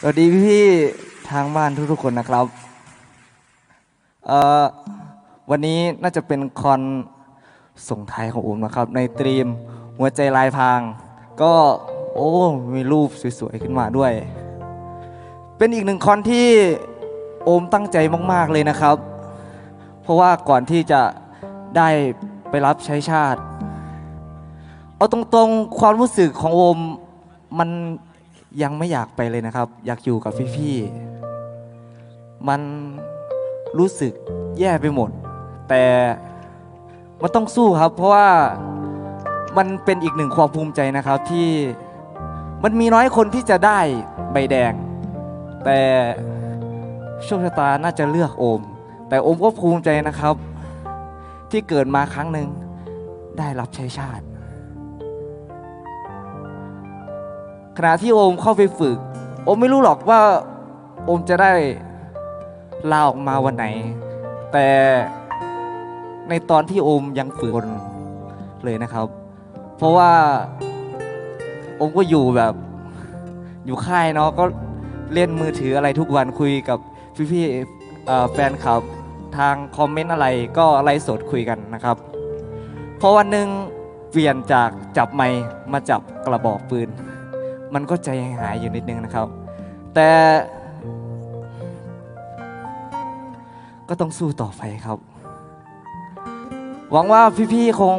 สวัสดีพี่ๆทางบ้านทุกๆคนนะครับ เอ่อ วันนี้น่าจะเป็นคอนส่งท้ายของผมนะครับ ในตรีมหัวใจลายพาง ก็โอ้มีรูปสวยๆขึ้นมาด้วย เป็นอีกหนึ่งคอนที่โอมตั้งใจมาก ๆเลยนะครับ เพราะว่าก่อนที่จะได้ไปรับใช้ชาติ เอาตรงๆความรู้สึกของโอมมัน ยังไม่อยากไปเลยนะครับ อยากอยู่กับพี่ๆมันรู้สึกแย่ไปหมด แต่มันต้องสู้ครับ เพราะว่ามันเป็นอีกหนึ่งความภูมิใจนะครับที่มันมีน้อยคนที่จะได้ใบแดง แต่โชคชะตาน่าจะเลือกโอม แต่โอมก็ภูมิใจนะครับ ที่เกิดมาครั้งหนึ่งได้รับใช้ชาติ ขณะที่โอมเข้าไปฝึก โอมไม่รู้หรอกว่า โอมจะได้ลาออกมาวันไหน แต่ในตอนที่โอมยังฝึกนเลยนะครับ เพราะว่าโอมก็อยู่แบบอยู่ค่ายเนาะก็เล่นมือถืออะไรทุกวันคุยกับพี่ๆเอ่แฟนคลับทางคอมเมนต์อะไรก็ไลฟ์สดคุยกันนะครับ พอวันหนึ่งเปลี่ยนจากจับไมค์มาจับกระบอกปืน มันก็ใจหายอยู่นิดนึงนะครับ แต่ก็ต้องสู้ต่อไปครับ หวังว่าพี่ๆคง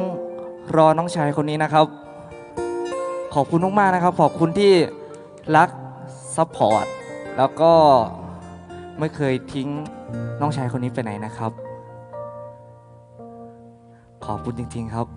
รอน้องชายคนนี้นะครับ ขอบคุณมากๆนะครับ ขอบคุณที่รักซัพพอร์ตแล้วก็ไม่เคยทิ้งน้องชายคนนี้ไปไหนนะครับ ขอบคุณจริงๆครับ